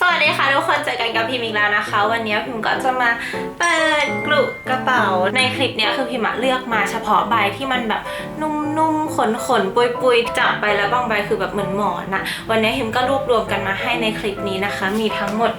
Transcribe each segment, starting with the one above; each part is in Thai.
สวัสดีค่ะทุกคนเจอกันกับพิมอีกแล้วนะคะ วันนี้พิมก็จะมาเปิดกลุ่มกระเป๋าในคลิปเนี้ยคือพิมอะเลือกมาเฉพาะใบที่มันแบบนุ่มๆขนๆปุยๆจับไปแล้วบางใบคือแบบเหมือนหมอนอะวันนี้พิมก็รวบรวมกันมาให้ในคลิปนี้นะคะ มีทั้งหมด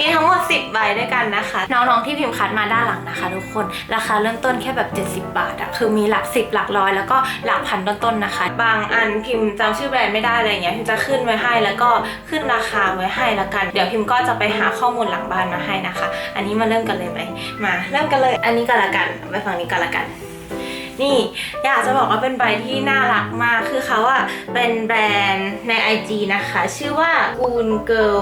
มีทั้งหมด 10 ใบด้วยกันนะคะ น้องๆที่พิมพ์คัดมาด้านหลังนะคะ ทุกคนราคาเริ่มต้นแค่แบบ 70 บาทอะคือมีหลัก 10 หลักร้อยแล้วก็หลักพันต้นๆนะคะ บางอันพิมพ์จำชื่อแบรนด์ไม่ได้อะไรเงี้ยพิมจะขึ้นไว้ให้แล้วก็ขึ้นราคาไว้ให้ละกัน เดี๋ยวพิมก็จะไปหาข้อมูลหลังบ้านมาให้นะคะ อันนี้มาเริ่มกันเลยไหมมาเริ่มกันเลย อันนี้ก็ละกันไปฝั่งนี้ก็ละกันนี่อยากจะบอกว่าเป็นใบที่น่ารักมากคือเขาอะเป็นแบรนด์ใน IG นะคะ ชื่อว่า Goon Girl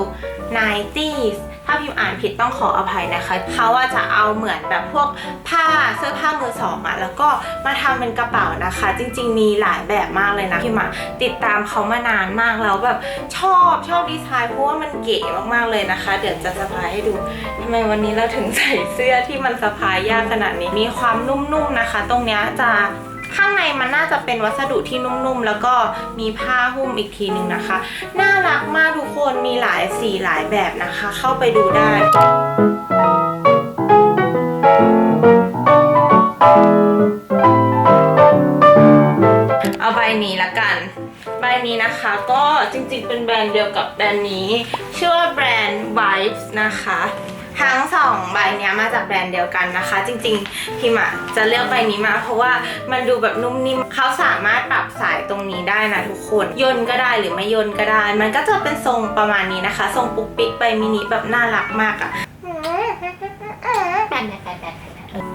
90s ถ้าพิมอ่านผิดต้องขออภัยนะคะเขาอะจะเอาเหมือนแบบพวกผ้าเสื้อผ้ามือสองอะแล้วก็มาทำเป็นกระเป๋านะคะ จริง ๆ มีหลายแบบมากเลยนะพิมอะติดตามเขามานานมากแล้วแบบชอบชอบดีไซน์เพราะว่ามันเก๋มากๆเลยนะคะ เดี๋ยวจะสะพายให้ดูทำไมวันนี้เราถึงใส่เสื้อที่มันสะพายยากขนาดนี้มีความนุ่มๆนะคะ ตรงเนี้ยจะ ข้างในมันน่าจะเป็นวัสดุที่นุ่มๆ แล้วก็มีผ้าหุ้มอีกทีหนึ่งนะคะ น่ารักมากทุกคนมีหลายสีหลายแบบนะคะ เข้าไปดูได้เอาใบนี้ละกัน ใบนี้นะคะก็จริงๆเป็นแบรนด์เดียวกับแบรนด์นี้ ชื่อว่าแบรนด์ Vibes นะคะ ทั้งสองใบเนี้ยมาจากแบรนด์เดียวกันนะคะ จริงๆพิมอะจะเลือกใบนี้มา เพราะว่ามันดูแบบนุ่มนิ่มเขาสามารถปรับสายตรงนี้ได้นะทุกคนย่นก็ได้หรือไม่ย่นก็ได้ มันก็จะเป็นทรงประมาณนี้นะคะ ทรงปุ๊กปิ๊กใบมินิแบบน่ารักมากอะ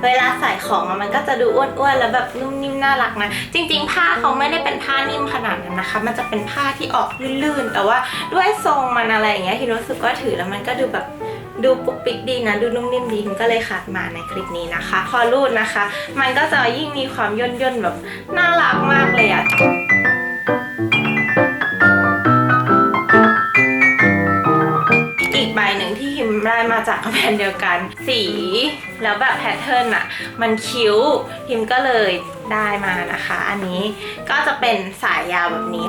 เวลาใส่ของอะมันก็จะดูอ้วนๆแล้วแบบนุ่มนิ่มน่ารักนะ จริง ๆ ผ้าเขาไม่ได้เป็นผ้านิ่มขนาดนั้นนะคะ มันจะเป็นผ้าที่ออกลื่นๆ แต่ว่าด้วยทรงมันอะไรอย่างเงี้ยที่รู้สึกว่าถือแล้วมันก็ดูแบบ ดูปุกปิกดีนะ ดูนุ่มนิ่มดีก็เลยขัดมาในคลิปนี้นะคะ พอรูดนะคะ มันก็จะยิ่งมีความย่นย่นแบบน่ารักมากเลยอะอีกใบหนึ่งที่ฮิมได้มาจากแบรนด์เดียวกัน สีแล้วแบบแพทเทิร์นอะมันคิ้วฮิมก็เลยได้มานะคะ อันนี้ก็จะเป็นสายยาวแบบนี้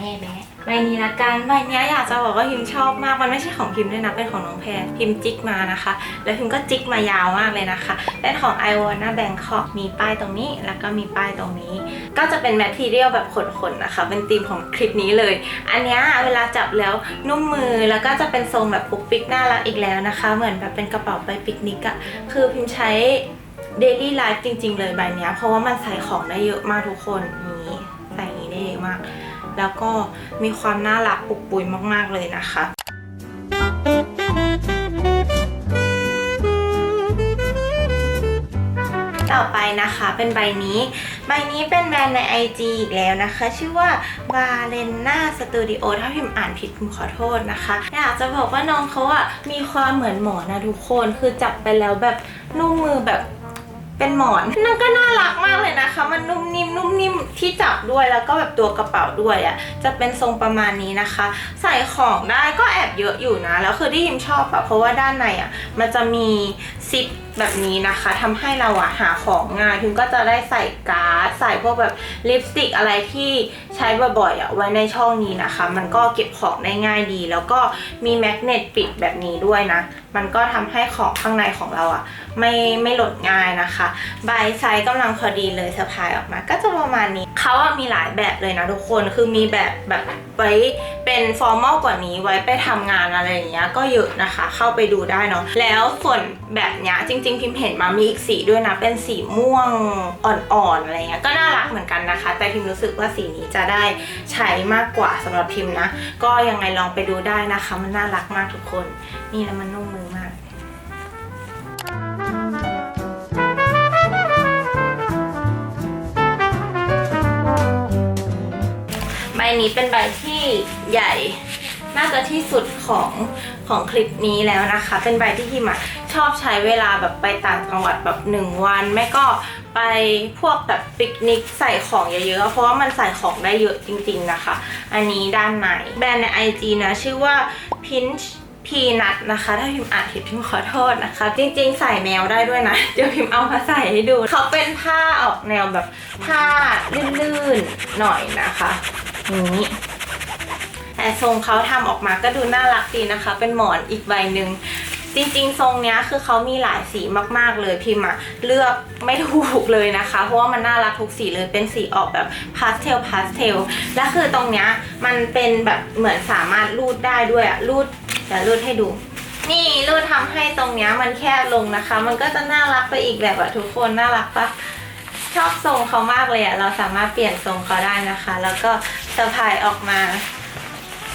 านเห็นนะเห็นไหมใบนี้ละกันใบนี้อยากจะบอกว่าพิมชอบมากมันไม่ใช่ของพิมด้วยนะเป็นของน้องแพรพิมจิกมานะคะ แล้วพิมก็จิกมายาวมากเลยนะคะ เป็นของ i w a n a Bangkok มีป้ายตรงนี้แล้วก็มีป้ายตรงนี้ ก็จะเป็นแมททีเรียลแบบขนๆนะคะ เป็นธีมของคลิปนี้เลย อันนี้เวลาจับแล้วนุ่มมือแล้วก็จะเป็นทรงแบบปุกปิกน่ารักอีกแล้วนะคะ เหมือนแบบเป็นกระเป๋าไปปิกนิกอะคือพิมใช้ Daily Life จริง ๆ เลยใบเนี้ยเพราะว่ามันใส่ของได้เยอะมากทุกคนนี่ใส่อย่างนี้ได้เยอะมาก แล้วก็มีความน่ารักปุกปุยมาก ๆ เลยนะคะต่อไปนะคะเป็นใบนี้ ใบนี้เป็นแบรนด์ใน IG อีกแล้วนะคะ ชื่อว่า v a l e n a Studio ถ้าพิมพ์อ่านผิดพิมขอโทษนะคะ อยากจะบอกว่าน้องเขาอะมีความเหมือนหมอนะทุกคน คือจับไปแล้วแบบนุ่มมือแบบ เป็นหมอนนั่นก็น่ารักมากเลยนะคะ มันนุ่มนิ่มนุ่มนิ่มที่จับด้วยแล้วก็แบบตัวกระเป๋าด้วยอะจะเป็นทรงประมาณนี้นะคะ ใส่ของได้ก็แอบเยอะอยู่นะแล้วคือที่ยิมชอบอะเพราะว่าด้านในอะมันจะมีซิปแบบนี้นะคะทำให้เราอะหาของง่ายพิมก็จะได้ใส่การ์ดใส่พวกแบบลิปสติกอะไรที่ใช้บ่อยๆอะไว้ในช่องนี้นะคะ มันก็เก็บของได้ง่ายดี แล้วก็มีแมกเนตปิดแบบนี้ด้วยนะ มันก็ทำให้ของข้างในของเราอะไม่ไม่หล่นง่ายนะคะใบไซส์กำลังพอดีเลยสะพายออกมา ก็จะประมาณนี้เขาอะมีหลายแบบเลยนะทุกคนคือมีแบบแบบไว้เป็นฟอร์มอลกว่านี้ไว้ไปทำงานอะไรอย่างเงี้ยก็เยอะนะคะ เข้าไปดูได้เนาะแล้วส่วนแบบเนี้ยจริงๆ พิมพ์เห็นมามีอีกสีด้วยนะ เป็นสีม่วงอ่อนๆอะไรเงี้ยก็น่ารักเหมือนกันนะคะ แต่พิมรู้สึกว่าสีนี้จะได้ใช้มากกว่าสำหรับพิมนะ ก็ยังไงลองไปดูได้นะคะ มันน่ารักมากทุกคน นี่แล้วมันนุ่มมือมากใบนี้เป็นใบที่ใหญ่น่าจะที่สุดของของคลิปนี้แล้วนะคะ เป็นใบที่พิมอะ ชอบใช้เวลาแบบไปต่างจังหวัดแบบหนึ่งวัน ไม่ก็ไปพวกแบบปิกนิกใส่ของเยอะๆ เพราะว่ามันใส่ของได้เยอะจริงๆนะคะ อันนี้ด้านในแบรนด์ใน IG นะชื่อว่า Pinch P พีนัทนะคะ ถ้าพิมพ์อ่านผิดพิมพ์ขอโทษนะคะ จริงๆ ใส่แมวได้ด้วยนะ เดี๋ยวพิมพ์เอามาใส่ให้ดู เขาเป็นผ้าออกแนวแบบผ้าลื่นๆ หน่อยนะคะนี้แต่ทรงเขาทำออกมาก็ดูน่ารักดีนะคะ เป็นหมอนอีกใบหนึ่ง จริงๆ ทรงเนี้ยคือเขามีหลายสีมากๆเลยพิมอะเลือกไม่ถูกเลยนะคะ เพราะว่ามันน่ารักทุกสีเลยเป็นสีออกแบบพาสเทลพาสเทลและคือตรงเนี้ยมันเป็นแบบเหมือนสามารถรูดได้ด้วยอะรูดเดี๋ยวรูดให้ดูนี่รูดทำให้ตรงเนี้ยมันแคบลงนะคะ มันก็จะน่ารักไปอีกแบบอะทุกคนน่ารักปะชอบทรงเขามากเลยอะเราสามารถเปลี่ยนทรงเขาได้นะคะ แล้วก็สะพายออกมา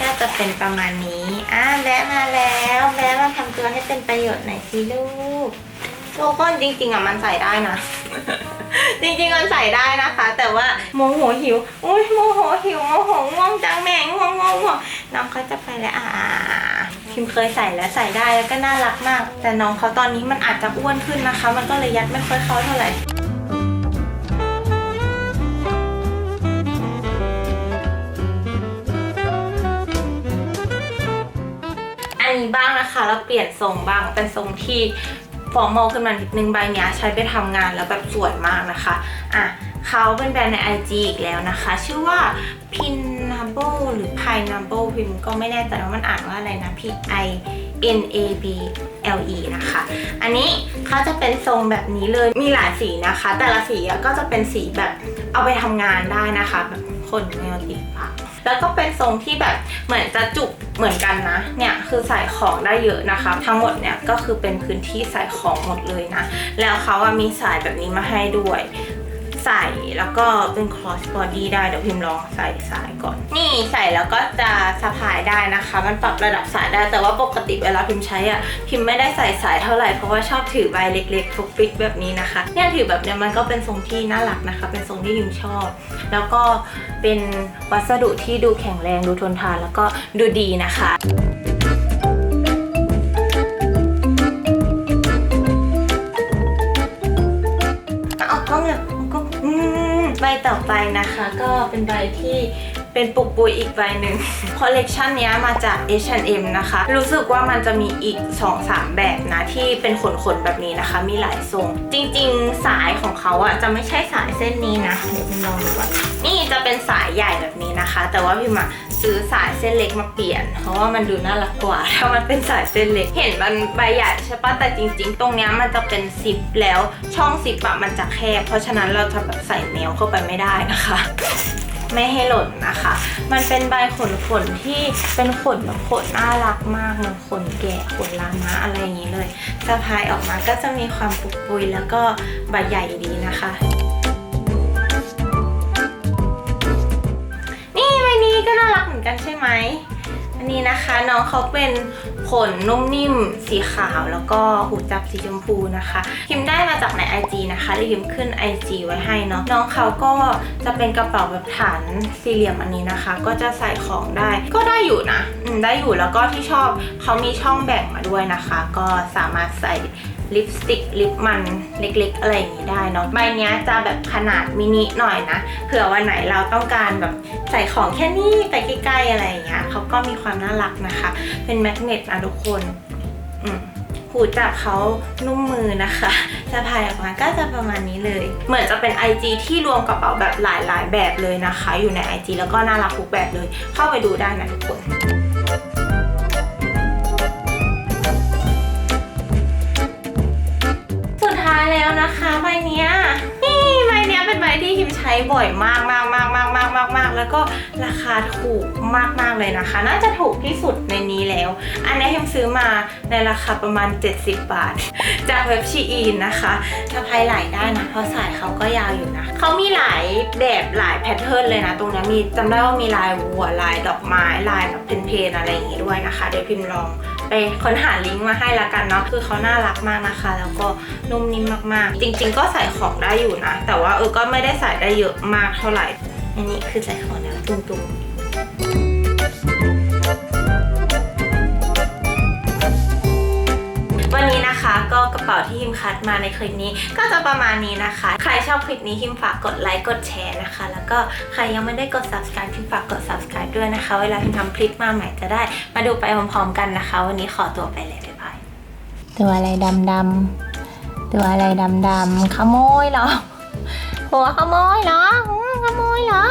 ก็จะเป็นประมาณนี้ อะแวะมาแล้วแวะมาทำตัวให้เป็นประโยชน์หน่อยสิลูกโลโก้จริงๆอะมันใส่ได้นะ จริงๆมันใส่ได้นะคะ แต่ว่าโมโหหิวอุ้ยโมโหหิวโมโหง่วงจังแม่ง่วงง่วงง่วงน้องเขาจะไปแล้วอ่าพิมเคยใส่แล้วใส่ได้แล้วก็น่ารักมาก แต่น้องเขาตอนนี้มันอาจจะอ้วนขึ้นนะคะ มันก็เลยยัดไม่ค่อยเข้าเท่าไหร่ บ้างนะคะ แล้วเปลี่ยนทรงบ้างเป็นทรงที่ฟอร์มอลขึ้นมานิดนึงใบเนี้ยใช้ไปทำงานแล้วแบบสวยมากนะคะอะเขาเป็นแบรนด์ใน IG อีกแล้วนะคะ ชื่อว่า Pineapple หรือ Pineapple พิมก็ไม่แน่ใจว่ามันอ่านว่าอะไรนะ P I N A B L E นะคะ อันนี้เขาจะเป็นทรงแบบนี้เลยมีหลายสีนะคะ แต่ละสีก็จะเป็นสีแบบเอาไปทำงานได้นะคะแบบคนแนวติดปาก แล้วก็เป็นทรงที่แบบเหมือนจะจุกเหมือนกันนะ เนี่ยคือใส่ของได้เยอะนะคะ ทั้งหมดเนี่ยก็คือเป็นพื้นที่ใส่ของหมดเลยนะ แล้วเขาอะมีสายแบบนี้มาให้ด้วย ใส่แล้วก็เป็น cross body ได้ เดี๋ยวพิมพ์ลองใส่สายก่อน นี่ใส่แล้วก็จะสะพายได้นะคะ มันปรับระดับสายได้ แต่ว่าปกติเวลาพิมพ์ใช้อะ พิมพ์ไม่ได้ใส่สายเท่าไหร่เพราะว่าชอบถือใบเล็กๆพกปิกแบบนี้นะคะ เนี่ยถือแบบเนี้ยมันก็เป็นทรงที่น่ารักนะคะ เป็นทรงที่พิมชอบ แล้วก็เป็นวัสดุที่ดูแข็งแรงดูทนทานแล้วก็ดูดีนะคะ ใบต่อไปนะคะ ก็เป็นใบที่ เป็นปุกปุยอีกใบหนึ่ง คอลเลกชันนี้มาจาก H&M นะคะ รู้สึกว่ามันจะมีอีก 2-3 แบบนะ ที่เป็นขนๆแบบนี้นะคะ มีหลายทรง จริงๆ สายของเขาอะจะไม่ใช่สายเส้นนี้นะ เดี๋ยวพิมลองดูก่อนนี่จะเป็นสายใหญ่แบบนี้นะคะ แต่ว่าพิมอะซื้อสายเส้นเล็กมาเปลี่ยน เพราะว่ามันดูน่ารักกว่า ถ้ามันเป็นสายเส้นเล็ก เห็นมันใบใหญ่ใช่ปะแต่จริง ๆ ตรงเนี้ยมันจะเป็นซิปแล้วช่องซิปอะมันจะแคบ เพราะฉะนั้นเราจะแบบใส่แมวเข้าไปไม่ได้นะคะ ไม่ให้หล่นนะคะ มันเป็นใบขนขนที่เป็นขนแบบขนน่ารักมากเหมือนขนแกะขนลาม้าอะไรอย่างนี้เลยสะพายออกมาก็จะมีความปุกปุยแล้วก็ใบใหญ่ดีนะคะนี่ใบนี้ก็น่ารักเหมือนกันใช่ไหมอันนี้นะคะน้องเขาเป็น ขนนุ่มนิ่มสีขาวแล้วก็หูจับสีชมพูนะคะพิมได้มาจากใน IG นะคะเลยพิมขึ้น IG ไว้ให้เนาะน้องเขาก็จะเป็นกระเป๋าแบบฐานสี่เหลี่ยมอันนี้นะคะ ก็จะใส่ของได้ก็ได้อยู่นะได้อยู่แล้วก็ที่ชอบเขามีช่องแบ่งมาด้วยนะคะ ก็สามารถใส่ ลิปสติกลิปมันเล็กๆ อะไรอย่างนี้ได้เนาะใบนี้จะแบบขนาดมินิหน่อยนะเผื่อวันไหนเราต้องการแบบใส่ของแค่นี้ไปใกล้ๆอะไรอย่างเงี้ยเขาก็มีความน่ารักนะคะ เป็นแมกเนตนะทุกคนหูจับเขานุ่มมือนะคะสะพายออกมาก็จะประมาณนี้เลย เหมือนจะเป็น IG ที่รวมกระเป๋าแบบหลายๆ แบบเลยนะคะ อยู่ใน IG แล้วก็น่ารักทุกแบบเลย เข้าไปดูได้นะทุกคน เป็นใบที่พิมใช้บ่อยมากมากมากมากมากมากมากแล้วก็ราคาถูกมากมากเลยนะคะ น่าจะถูกที่สุดในนี้แล้ว อันนี้พิมซื้อมาในราคาประมาณ 70 บาท จากเว็บชีอีนนะคะสะพายไหล่ได้นะ เพราะสายเขาก็ยาวอยู่นะเขามีหลายแบบหลายแพทเทิร์นเลยนะ ตรงนี้มีจำได้ว่ามีลายวัวลายดอกไม้ลายแบบเพนๆอะไรอย่างงี้ด้วยนะคะ เดี๋ยวพิมพ์ลอง ไปค้นหาลิงก์มาให้ละกันเนาะคือเขาน่ารักมากนะคะ แล้วก็นุ่มนิ่มมากๆ จริง ๆ ก็ใส่ของได้อยู่นะ แต่ว่าเออก็ไม่ได้ใส่ได้เยอะมากเท่าไหร่ อันนี้คือใส่ของนะตุ้มๆวันนี้นะ ก็กระเป๋าที่ฮิมคัดมาในคลิปนี้ ก็จะประมาณนี้นะคะ ใครชอบคลิปนี้ฮิมฝากกดไลค์กดแชร์นะคะ แล้วก็ใครยังไม่ได้กด subscribe ฮิมฝากกด subscribe ด้วยนะคะ เวลาฮิมทำคลิปมาใหม่จะได้ มาดูไปพร้อมๆกันนะคะ วันนี้ขอตัวไปเลยบ๊ายบายตัวอะไรดำดำตัวอะไรดำดำขโมยเหรอหัวขโมยเหรอขโมยเหรอ